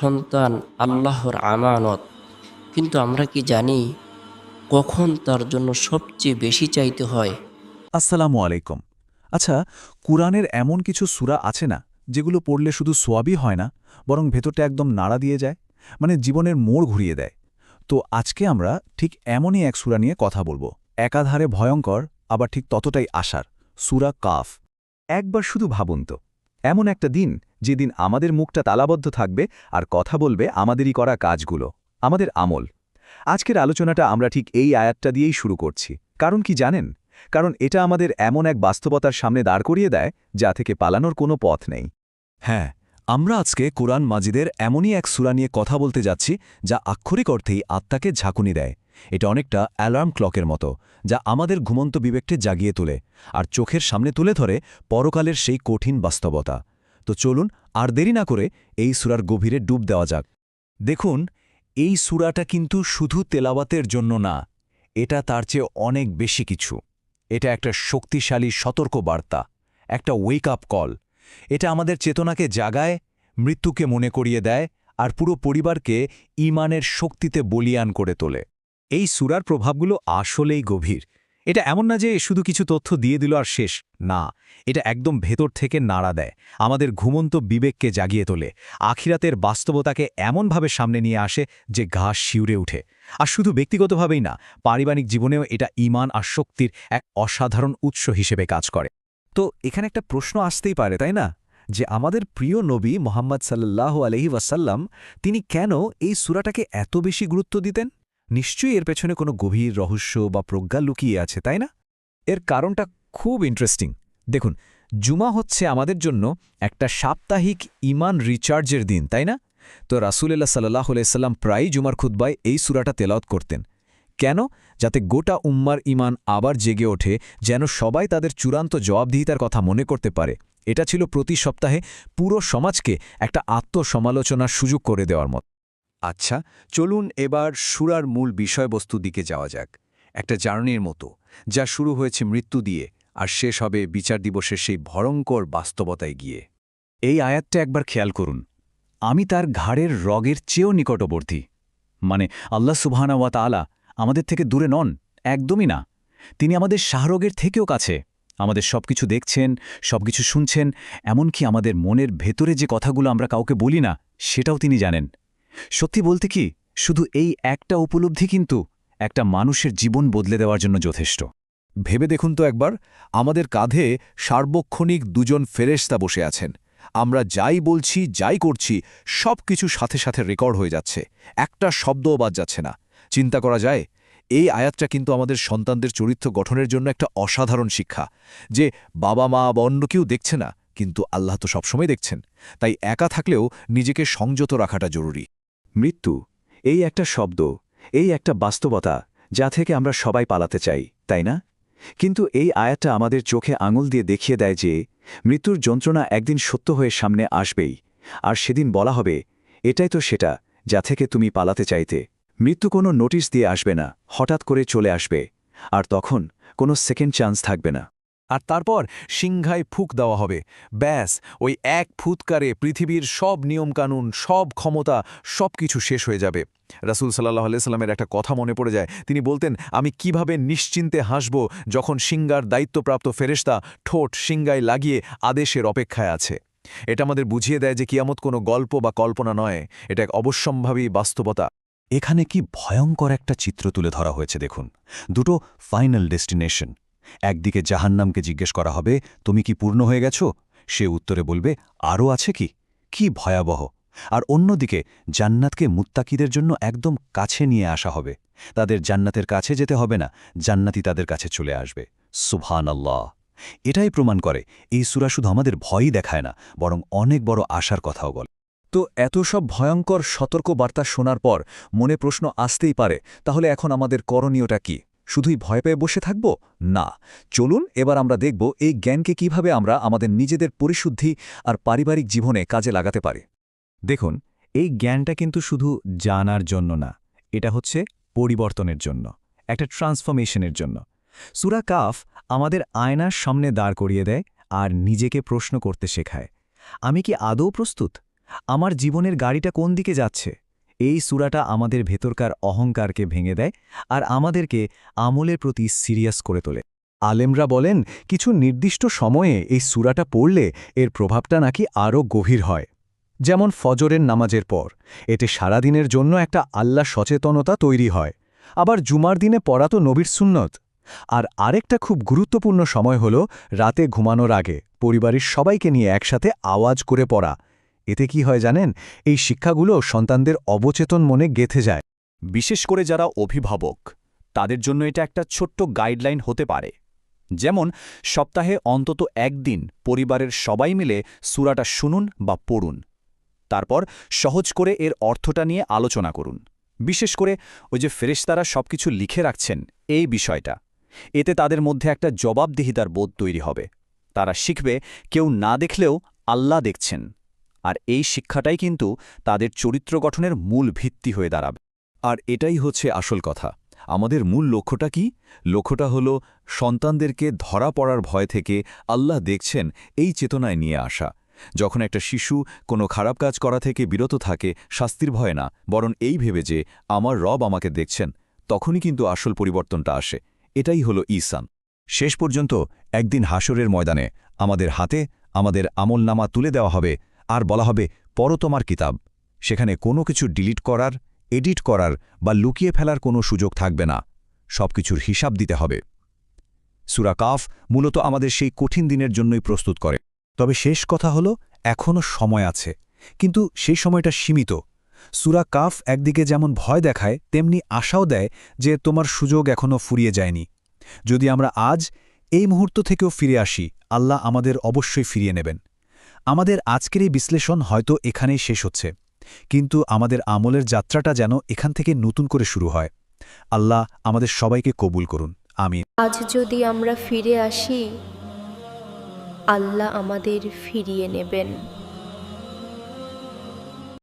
সন্তান আল্লাহর আমানত। কিন্তু আমরা কি জানি কখন তার জন্য সবচেয়ে বেশি চাইতে হয়? আসসালামু আলাইকুম। আচ্ছা কুরআনের এমন কিছু সুরা আছে না যেগুলো পড়লে শুধু সোয়াবই হয় না, বরং ভেতরটা একদম নাড়া দিয়ে যায়? মানে জীবনের মোড় ঘুরিয়ে দেয়। তো আজকে আমরা ঠিক এমনই এক সূরা নিয়ে কথা বলব। একাধারে ভয়ঙ্কর, আবার ঠিক ততটাই আশার। সূরা কাফ। একবার শুধু ভাবুন তো, এমন একটা দিন যেদিন আমাদের মুখটা তালাবদ্ধ থাকবে আর কথা বলবে আমাদেরই করা কাজগুলো, আমাদের আমল। আজকের আলোচনাটা আমরা ঠিক এই আয়াতটা দিয়েই শুরু করছি। কারণ কি জানেন? কারণ এটা আমাদের এমন এক বাস্তবতার সামনে দাঁড় করিয়ে দেয় যা থেকে পালানোর কোনো পথ নেই। হ্যাঁ আমরা আজকে কোরআন মাজিদের এমনই এক সুরা নিয়ে কথা বলতে যাচ্ছি যা আক্ষরিক অর্থেই আত্মাকে ঝাঁকুনি দেয়। এটা অনেকটা অ্যালার্ম ক্লকের মতো, যা আমাদের ঘুমন্ত বিবেককে জাগিয়ে তোলে আর চোখের সামনে তুলে ধরে পরকালের সেই কঠিন বাস্তবতা। তো চলুন আর দেরি না করে এই সুরার গভীরে ডুব দেওয়া যাক। দেখুন, এই সূরাটা কিন্তু শুধু তেলাওয়াতের জন্য না, এটা তার চেয়ে অনেক বেশি কিছু। এটা একটা শক্তিশালী সতর্ক বার্তা একটা ওয়েক আপ কল এটা আমাদের চেতনাকে জাগায়, মৃত্যুকে মনে করিয়ে দেয় আর পুরো পরিবারকে ইমানের শক্তিতে বলিয়ান করে তোলে। এই সুরার প্রভাবগুলো আসলেই গভীর। এটা এমন না যে শুধু কিছু তথ্য দিয়ে দিল আর শেষ। না, এটা একদম ভেতর থেকে নাড়া দেয়। আমাদের ঘুমন্ত বিবেককে জাগিয়ে তোলে। আখিরাতের বাস্তবতাকে এমনভাবে সামনে নিয়ে আসে যে ঘাস শিউরে উঠে আর শুধু ব্যক্তিগতভাবেই না, পারিবারিক জীবনেও এটা ইমান আর শক্তির এক অসাধারণ উৎস হিসেবে কাজ করে। তো এখানে একটা প্রশ্ন আসতেই পারে, তাই না? যে আমাদের প্রিয় নবী মোহাম্মদ সাল্লাহ আলহি ওয়াসাল্লাম, তিনি কেন এই সুরাটাকে এত বেশি গুরুত্ব দিতেন? নিশ্চয়ই এর পেছনে কোনো গভীর রহস্য বা প্রজ্ঞা লুকিয়ে আছে, তাই না? এর কারণটা খুব ইন্টারেস্টিং দেখুন, জুমা হচ্ছে আমাদের জন্য একটা সাপ্তাহিক ইমান রিচার্জের দিন, তাই না? তো রাসুলেল্লা সাল্লাহ সাল্লাম প্রায়ই জুমার খুদ্বায় এই সুরাটা তেলাওত করতেন। কেন? যাতে গোটা উম্মার ইমান আবার জেগে ওঠে, যেন সবাই তাদের চূড়ান্ত জবাবদিহিতার কথা মনে করতে পারে। এটা ছিল প্রতি সপ্তাহে পুরো সমাজকে একটা আত্মসমালোচনার সুযোগ করে দেওয়ার মত। আচ্ছা চলুন এবার সুরার মূল বিষয়বস্তু দিকে যাওয়া যাক। একটা জার্নির মতো, যা শুরু হয়েছে মৃত্যু দিয়ে আর শেষ হবে বিচার দিবসের সেই ভয়ঙ্কর বাস্তবতায় গিয়ে। এই আয়াতটা একবার খেয়াল করুন। আমি তার ঘাড়ের রগের চেয়েও নিকটবর্তী। মানে আল্লাহ সুবহানাওয়া তাআলা আমাদের থেকে দূরে নন, একদমই না। তিনি আমাদের শাহরোগের থেকেও কাছে। আমাদের সবকিছু দেখছেন, সবকিছু শুনছেন, এমনকি আমাদের মনের ভেতরে যে কথাগুলো আমরা কাউকে বলি না, সেটাও তিনি জানেন। সত্যি বলতে কি, শুধু এই একটা উপলব্ধি কিন্তু একটা মানুষের জীবন বদলে দেওয়ার জন্য যথেষ্ট। ভেবে দেখুন তো একবার, আমাদের কাঁধে সার্বক্ষণিক দুজন ফেরেশতা বসে আছেন। আমরা যাই বলছি, যাই করছি, সব কিছু সাথে সাথে রেকর্ড হয়ে যাচ্ছে। একটা শব্দও বাদ যাচ্ছে না। চিন্তা করা যায়, এই আয়াতটা কিন্তু আমাদের সন্তানদের চরিত্র গঠনের জন্য একটা অসাধারণ শিক্ষা যে বাবা, মা বা অন্য কেউ দেখছে না, কিন্তু আল্লাহ তো সবসময় দেখছেন। তাই একা থাকলেও নিজেকে সংযত রাখাটা জরুরি। মৃত্যু, এই একটা শব্দ, এই একটা বাস্তবতা যা থেকে আমরা সবাই পালাতে চাই, তাই না? কিন্তু এই আয়াতটা আমাদের চোখে আঙুল দিয়ে দেখিয়ে দেয় যে মৃত্যুর যন্ত্রণা একদিন সত্য হয়ে সামনে আসবেই, আর সেদিন বলা হবে, এটাই তো সেটা যা থেকে তুমি পালাতে চাইতে। মৃত্যু কোনো নোটিশ দিয়ে আসবে না, হঠাৎ করে চলে আসবে, আর তখন কোনো সেকেন্ড চান্স থাকবে না। আর তারপর সিংহায় ফুক দেওয়া হবে। ব্যাস, ওই এক ফুৎকারে পৃথিবীর সব নিয়মকানুন, সব ক্ষমতা সব কিছু শেষ হয়ে যাবে। রাসুল সাল্লাহ আলাইস্লামের একটা কথা মনে পড়ে যায়। তিনি বলতেন, আমি কীভাবে নিশ্চিন্তে হাসব যখন সিঙ্গার দায়িত্বপ্রাপ্ত ফেরেস্তা ঠোঁট সিঙ্গায় লাগিয়ে আদেশের অপেক্ষায় আছে? এটা আমাদের বুঝিয়ে দেয় যে কিয়ামত কোনো গল্প বা কল্পনা নয়। এটা এক অবশ্যম্ভাবী বাস্তবতা। এখানে কি ভয়ঙ্কর একটা চিত্র তুলে ধরা হয়েছে দেখুন। দুটো ফাইনাল ডেস্টিনেশন একদিকে জাহান্নামকে জিজ্ঞেস করা হবে, তুমি কি পূর্ণ হয়ে গেছ? সে উত্তরে বলবে আরও আছে কি? কি ভয়াবহ! আর অন্যদিকে, জান্নাতকে মুত্তাকিদের জন্য একদম কাছে নিয়ে আসা হবে। তাদের জান্নাতের কাছে যেতে হবে না জান্নাতি তাদের কাছে চলে আসবে। সুভান আল্লাহ এটাই প্রমাণ করে, এই সুরা শুধু আমাদের ভয়ই দেখায় না, বরং অনেক বড় আশার কথাও বলে। তো এত সব ভয়ঙ্কর সতর্ক বার্তা শোনার পর মনে প্রশ্ন আসতেই পারে, তাহলে এখন আমাদের করণীয়টা কি? শুধুই ভয় পেয়ে বসে থাকব? না। চলুন, এবার আমরা দেখব এই জ্ঞানকে কীভাবে আমরা আমাদের নিজেদের পরিশুদ্ধি আর পারিবারিক জীবনে কাজে লাগাতে পারি। দেখুন, এই জ্ঞানটা কিন্তু শুধু জানার জন্য না, এটা হচ্ছে পরিবর্তনের জন্য, একটা ট্রান্সফরমেশনের জন্য। সুরা কাফ আমাদের আয়নার সামনে দাঁড় করিয়ে দেয় আর নিজেকে প্রশ্ন করতে শেখায়, আমি কি আদৌ প্রস্তুত? আমার জীবনের গাড়িটা কোন দিকে যাচ্ছে? এই সুরাটা আমাদের ভেতরকার অহংকারকে ভেঙে দেয় আর আমাদেরকে আমলের প্রতি সিরিয়াস করে তোলে। আলেমরা বলেন, কিছু নির্দিষ্ট সময়ে এই সুরাটা পড়লে এর প্রভাবটা নাকি আরও গভীর হয়। যেমন ফজরের নামাজের পর, এতে সারাদিনের জন্য একটা আল্লাহ সচেতনতা তৈরি হয়। আবার জুমার দিনে পড়া তো নবীর সুন্নত। আর আরেকটা খুব গুরুত্বপূর্ণ সময় হল রাতে ঘুমানোর আগে, পরিবারের সবাইকে নিয়ে একসাথে আওয়াজ করে পড়া। এতে কি হয় জানেন? এই শিক্ষাগুলো সন্তানদের অবচেতন মনে গেথে যায়। বিশেষ করে যারা অভিভাবক, তাদের জন্য এটা একটা ছোট্ট গাইডলাইন হতে পারে। যেমন, সপ্তাহে অন্তত একদিন পরিবারের সবাই মিলে সুরাটা শুনুন বা পড়ুন। তারপর সহজ করে এর অর্থটা নিয়ে আলোচনা করুন। বিশেষ করে ওই যে ফেরেশতারা সবকিছু লিখে রাখছেন এই বিষয়টা। এতে তাদের মধ্যে একটা জবাবদিহিতার বোধ তৈরি হবে। তারা শিখবে, কেউ না দেখলেও আল্লাহ দেখছেন। আর এই শিক্ষাটাই কিন্তু তাদের চরিত্র গঠনের মূল ভিত্তি হয়ে দাঁড়াবে। আর এটাই হচ্ছে আসল কথা। আমাদের মূল লক্ষ্যটা কি? লক্ষ্যটা হল সন্তানদেরকে ধরা পড়ার ভয় থেকে আল্লাহ দেখছেন এই চেতনায় নিয়ে আসা। যখন একটা শিশু কোনো খারাপ কাজ করা থেকে বিরত থাকে, শাস্তির ভয় না, বরং এই ভেবে যে আমার রব আমাকে দেখছেন, তখনই কিন্তু আসল পরিবর্তনটা আসে। এটাই হলো ঈসান। শেষ পর্যন্ত একদিন হাসরের ময়দানে আমাদের হাতে আমাদের আমলনামা তুলে দেওয়া হবে আর বলা হবে পর তোমার কিতাব। সেখানে কোনো কিছু ডিলিট করার, এডিট করার বা লুকিয়ে ফেলার কোনো সুযোগ থাকবে না। সবকিছুর হিসাব দিতে হবে। সুরা কাফ মূলত আমাদের সেই কঠিন দিনের জন্যই প্রস্তুত করে। তবে শেষ কথা হল, এখনও সময় আছে। কিন্তু সেই সময়টা সীমিত। সুরা কাফ একদিকে যেমন ভয় দেখায়, তেমনি আশাও দেয় যে তোমার সুযোগ এখনও ফুরিয়ে যায়নি। যদি আমরা আজ এই মুহূর্ত থেকেও ফিরে আসি, আল্লাহ আমাদের অবশ্যই ফিরিয়ে নেবেন। আমাদের আজকের এই বিশ্লেষণ হয়তো এখানেই শেষ হচ্ছে। কিন্তু আমাদের আমলের যাত্রাটা যেন এখান থেকে নতুন করে শুরু হয়। আল্লাহ আমাদের সবাইকে কবুল করুন। আমি আজ যদি আমরা ফিরে আসি, আল্লাহ আমাদের ফিরিয়ে নেবেন।